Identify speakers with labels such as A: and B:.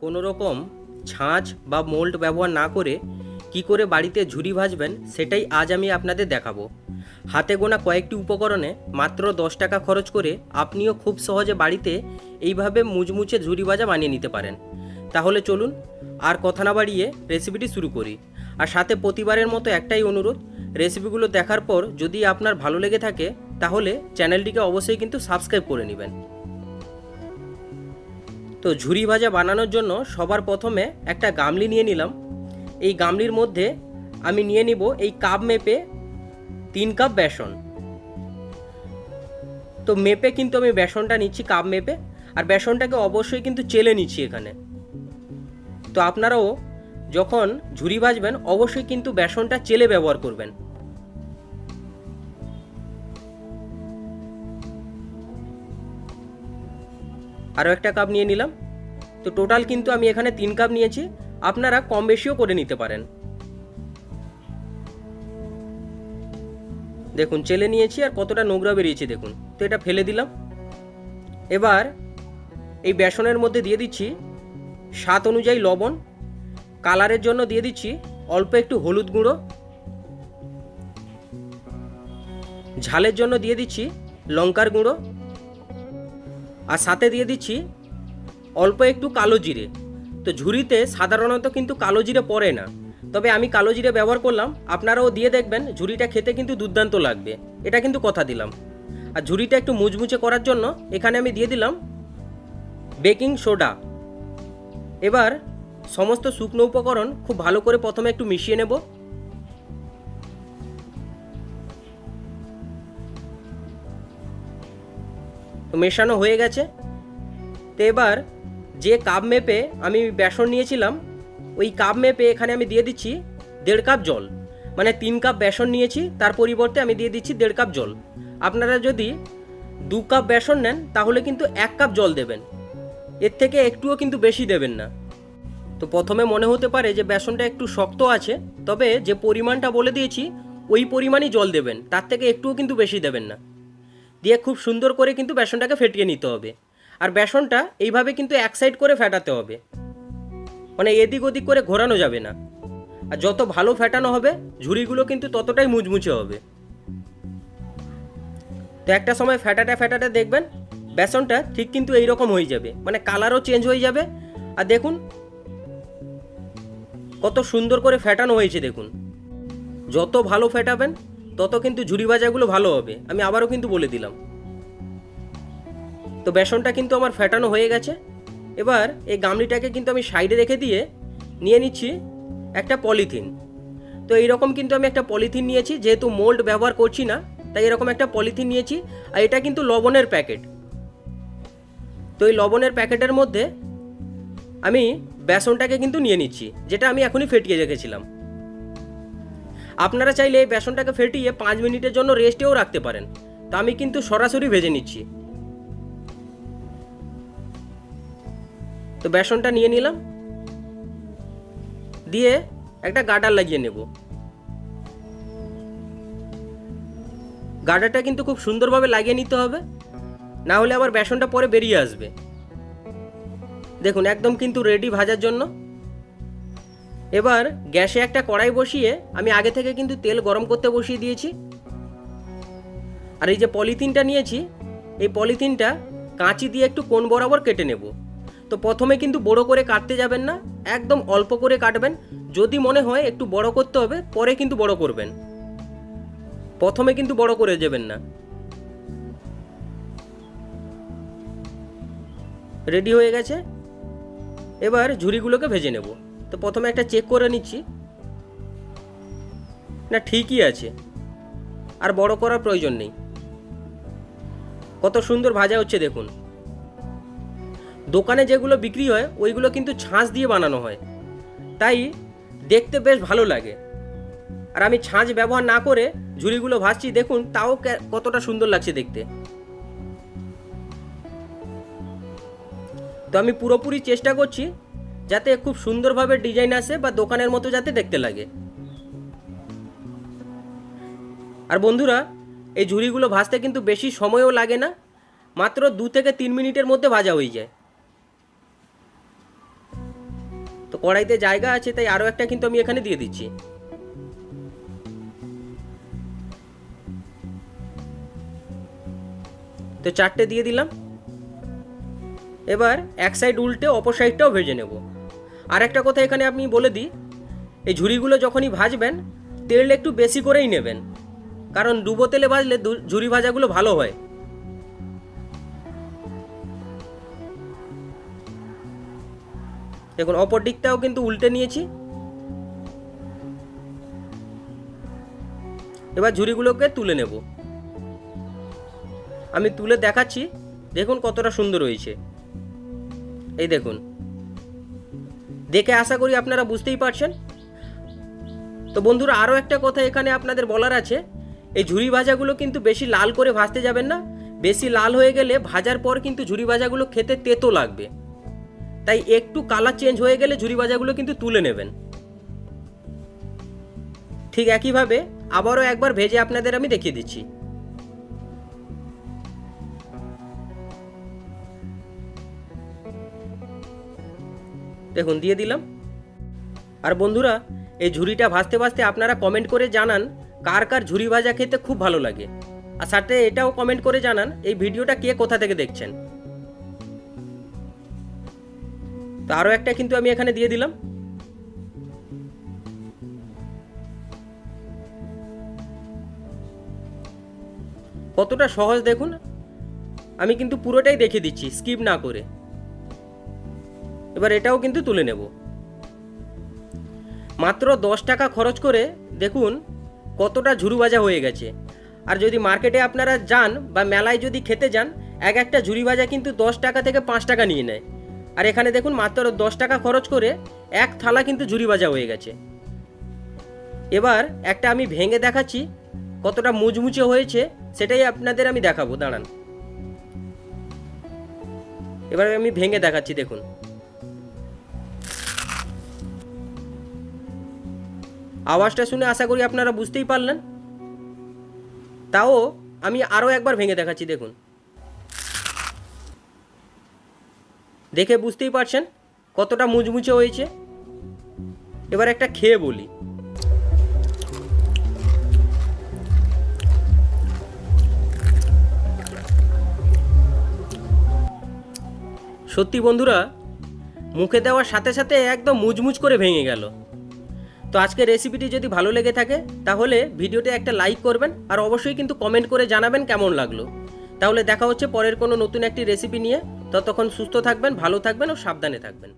A: কোনো রকম ছাঁচ বা মোল্ড ব্যবহার না করে কি করে বাড়িতে ঝুড়ি ভাজবেন সেটাই আজ আমি আপনাদের দেখাবো। হাতে গোনা কয়েকটি উপকরণে মাত্র দশ টাকা খরচ করে আপনিও খুব সহজে বাড়িতে এইভাবে মুচমুচে ঝুড়ি ভাজা বানিয়ে নিতে পারেন। তাহলে চলুন আর কথা না বাড়িয়ে রেসিপিটি শুরু করি। আর সাথে প্রতিবারের মতো একটাই অনুরোধ, রেসিপিগুলো দেখার পর যদি আপনার ভালো লেগে থাকে, তাহলে চ্যানেলটিকে অবশ্যই কিন্তু সাবস্ক্রাইব করে নেবেন। তো ঝুরি ভাজা বানানোর জন্য সবার প্রথমে একটা গামলি নিয়ে নিলাম। এই গামলির মধ্যে আমি নিয়ে নিব এই কাপ মেপে তিন কাপ বেসন। তো মেপে কিন্তু আমি বেসনটা নিচ্ছি কাপ মেপে, আর বেসনটাকে অবশ্যই কিন্তু চেলে নিচ্ছি এখানে। তো আপনারাও যখন ঝুরি ভাজবেন, অবশ্যই কিন্তু বেসনটা চেলে ব্যবহার করবেন। আরও একটা কাপ নিয়ে নিলাম। তো টোটাল কিন্তু আমি এখানে তিন কাপ নিয়েছি। আপনারা কম বেশিও করে নিতে পারেন। দেখুন, চেলে নিয়েছি আর কতটা নোংরা বেরিয়েছে, দেখুন। তো এটা ফেলে দিলাম। এবার এই বেসনের মধ্যে দিয়ে দিচ্ছি স্বাদ অনুযায়ী লবণ। কালারের জন্য দিয়ে দিচ্ছি অল্প একটু হলুদ গুঁড়ো। ঝালের জন্য দিয়ে দিচ্ছি লঙ্কার গুঁড়ো। আর সাথে দিয়ে দিচ্ছি অল্প একটু কালো জিরে। তো ঝুড়িতে সাধারণত কিন্তু কালো জিরে পড়ে না। তবে আমি কালো জিরে ব্যবহার করলাম। আপনারাও দিয়ে দেখবেন, ঝুড়িটা খেতে কিন্তু দুর্দান্ত লাগবে। এটা কিন্তু কথা দিলাম। আর ঝুড়িটা একটু মুচমুচে করার জন্য এখানে আমি দিয়ে দিলাম বেকিং সোডা। এবার সমস্ত শুকনো উপকরণ খুব ভালো করে প্রথমে একটু মিশিয়ে নেব। মেশানো হয়ে গেছে। তো এবার যে কাপ মেপে আমি বেসন নিয়েছিলাম, ওই কাপ মেপে এখানে আমি দিয়ে দিচ্ছি দেড় কাপ জল। মানে তিন কাপ বেসন নিয়েছি, তার পরিবর্তে আমি দিয়ে দিচ্ছি দেড় কাপ জল। আপনারা যদি দু কাপ বেসন নেন, তাহলে কিন্তু এক কাপ জল দেবেন। এর থেকে একটুও কিন্তু বেশি দেবেন না। তো প্রথমে মনে হতে পারে যে বেসনটা একটু শক্ত আছে, তবে যে পরিমাণটা বলে দিয়েছি, ওই পরিমাণই জল দেবেন। তার থেকে একটুও কিন্তু বেশি দেবেন না। দিয়ে খুব সুন্দর করে কিন্তু বেসনটাকে ফেটিয়ে নিতে হবে। আর বেসনটা এইভাবে কিন্তু এক সাইড করে ফেটাতে হবে। মানে এদিক ওদিক করে ঘোরানো যাবে না। আর যত ভালো ফেটানো হবে, ঝুড়িগুলো কিন্তু ততটাই মুচমুচে হবে। তো একটা সময় ফেটাটা ফেটাটা দেখবেন, বেসনটা ঠিক কিন্তু এই রকম হয়ে যাবে। মানে কালারও চেঞ্জ হয়ে যাবে। আর দেখুন, কত সুন্দর করে ফেটানো হয়েছে দেখুন। যত ভালো ফেটাবেন তত কিন্তু ঝুড়ি ভাজাগুলো ভালো হবে। আমি আবারও কিন্তু বলে দিলাম। তো বেসনটা কিন্তু আমার ফেটানো হয়ে গেছে। এবার এই গামলিটাকে কিন্তু আমি সাইডে রেখে দিয়ে নিয়ে নিচ্ছি একটা পলিথিন। তো এইরকম কিন্তু আমি একটা পলিথিন নিয়েছি, যেহেতু মোল্ড ব্যবহার করছি না, তাই এরকম একটা পলিথিন নিয়েছি, আর এটা কিন্তু লবণের প্যাকেট। তো এই লবণের প্যাকেটের মধ্যে আমি বেসনটাকে কিন্তু নিয়ে নিচ্ছি, যেটা আমি এখনই ফেটিয়ে রেখেছিলাম। আপনারা চাইলে এই বেসনটাকে ফেটিয়ে পাঁচ মিনিটের জন্য রেস্টেও রাখতে পারেন। তো আমি কিন্তু সরাসরি ভেজে নিচ্ছি। তো বেসনটা নিয়ে নিলাম। দিয়ে একটা গার্ডার লাগিয়ে নেব। গার্ডারটা কিন্তু খুব সুন্দরভাবে লাগিয়ে নিতে হবে। না হলে আবার বেসনটা পরে বেরিয়ে আসবে। দেখুন, একদম কিন্তু রেডি ভাজার জন্য। এবার গ্যাসে একটা কড়াই বসিয়ে আমি আগে থেকে কিন্তু তেল গরম করতে বসিয়ে দিয়েছি। আর এই যে পলিথিনটা নিয়েছি, এই পলিথিনটা কাঁচি দিয়ে একটু কোন বরাবর কেটে নেব। তো প্রথমে কিন্তু বড় করে কাটতে যাবেন না, একদম অল্প করে কাটবেন। যদি মনে হয় একটু বড় করতে হবে, পরে কিন্তু বড় করবেন। প্রথমে কিন্তু বড় করে যাবেন না। রেডি হয়ে গেছে। এবার ঝুড়িগুলোকে ভেজে নেব। তো প্রথমে একটা চেক করে নিচ্ছি। না, ঠিকই আছে। আর বড় করার প্রয়োজন নেই। কত সুন্দর ভাজা হচ্ছে, দেখুন। দোকানে যেগুলো বিক্রি হয়, ওইগুলো কিন্তু ছাঁচ দিয়ে বানানো হয়। তাই দেখতে বেশ ভালো লাগে। আর আমি ছাঁচ ব্যবহার না করে ঝুড়িগুলো ভাজছি, দেখুন, তাও কতটা সুন্দর লাগছে দেখতে। তো আমি পুরোপুরি চেষ্টা করছি যাতে খুব সুন্দরভাবে ডিজাইন আসে বা দোকানের মতো যাতে দেখতে লাগে। আর বন্ধুরা, এই ঝুড়িগুলো ভাজতে কিন্তু বেশি সময়ও লাগে না, মাত্র দু থেকে তিন মিনিটের মধ্যে ভাজা হয়ে যায়। তো কড়াইতে জায়গা আছে, তাই আরও একটা কিন্তু আমি এখানে দিয়ে দিচ্ছি। তো চারটে দিয়ে দিলাম। এবার এক সাইড উল্টে অপর সাইডটাও ভেজে নেব। আর একটা কথা এখানে আপনি বলে দিই, এই ঝুড়িগুলো যখনই ভাজবেন, তেল একটু বেশি করেই নেবেন। কারণ ডুবো তেলে ভাজলে ঝুড়ি ভাজাগুলো ভালো হয়। দেখুন, অপর দিকটাও কিন্তু উল্টে নিয়েছি। এবার ঝুড়িগুলোকে তুলে নেব। আমি তুলে দেখাচ্ছি, দেখুন কতটা সুন্দর হয়েছে। এই দেখুন। দেখে আশা করি আপনারা বুঝতেই পারছেন। তো বন্ধুরা, আরও একটা কথা এখানে আপনাদের বলার আছে। এই ঝুরি ভাজাগুলো কিন্তু বেশি লাল করে ভাজতে যাবেন না। বেশি লাল হয়ে গেলে ভাজার পর কিন্তু ঝুরি ভাজাগুলো খেতে তেতো লাগবে। তাই একটু কালার চেঞ্জ হয়ে গেলে ঝুরি ভাজাগুলো কিন্তু তুলে নেবেন। ঠিক একইভাবে আবারও একবার ভেজে আপনাদের আমি দেখিয়ে দিচ্ছি। দেখুন দিয়ে দিলাম। আর বন্ধুরা, এই ঝুড়িটা ভাজতে ভাজতে আপনারা কমেন্ট করে জানান কার কার ঝুড়ি ভাজা খেতে খুব ভালো লাগে। আর সাথে এটাও কমেন্ট করে জানান এই ভিডিওটা কে কোথা থেকে দেখছেন। তো আরও একটা কিন্তু আমি এখানে দিয়ে দিলাম। কতটা সহজ দেখুন, আমি কিন্তু পুরোটাই দেখে দিচ্ছি স্কিপ না করে। এবার এটাও কিন্তু তুলে নেব। মাত্র দশ টাকা খরচ করে দেখুন কতটা ভাজা হয়ে গেছে। আর যদি মার্কেটে আপনারা যান বা মেলায় যদি খেতে যান, এক একটা ঝুরি ভাজা কিন্তু দশ টাকা থেকে পাঁচ টাকা নিয়ে নেয়। আর এখানে দেখুন মাত্র দশ টাকা খরচ করে এক থালা কিন্তু ঝুরি ভাজা হয়ে গেছে। এবার একটা আমি ভেঙে দেখাচ্ছি, কতটা মুচমুচে হয়েছে সেটাই আপনাদের আমি দেখাবো, দাঁড়ান। এবার আমি ভেঙে দেখাচ্ছি, দেখুন। আওয়াজটা শুনে আশা করি আপনারা বুঝতেই পারলেন। তাও আমি আরও একবার ভেঙে দেখাচ্ছি, দেখুন। দেখে বুঝতেই পারছেন কতটা মুচমুচে হয়েছে। এবার একটা খেয়ে বলি। সত্যি বন্ধুরা, মুখে দেওয়ার সাথে সাথে একদম মুচমুচ করে ভেঙে গেল। তো আজকে রেসিপিটি যদি ভালো লেগে থাকে, তাহলে ভিডিওতে একটা লাইক করবেন আর অবশ্যই কিন্তু কমেন্ট করে জানাবেন কেমন লাগল। তাহলে দেখা হচ্ছে পরের কোনো নতুন একটি রেসিপি নিয়ে। ততক্ষণ সুস্থ থাকবেন, ভালো থাকবেন ও সাবধানে থাকবেন।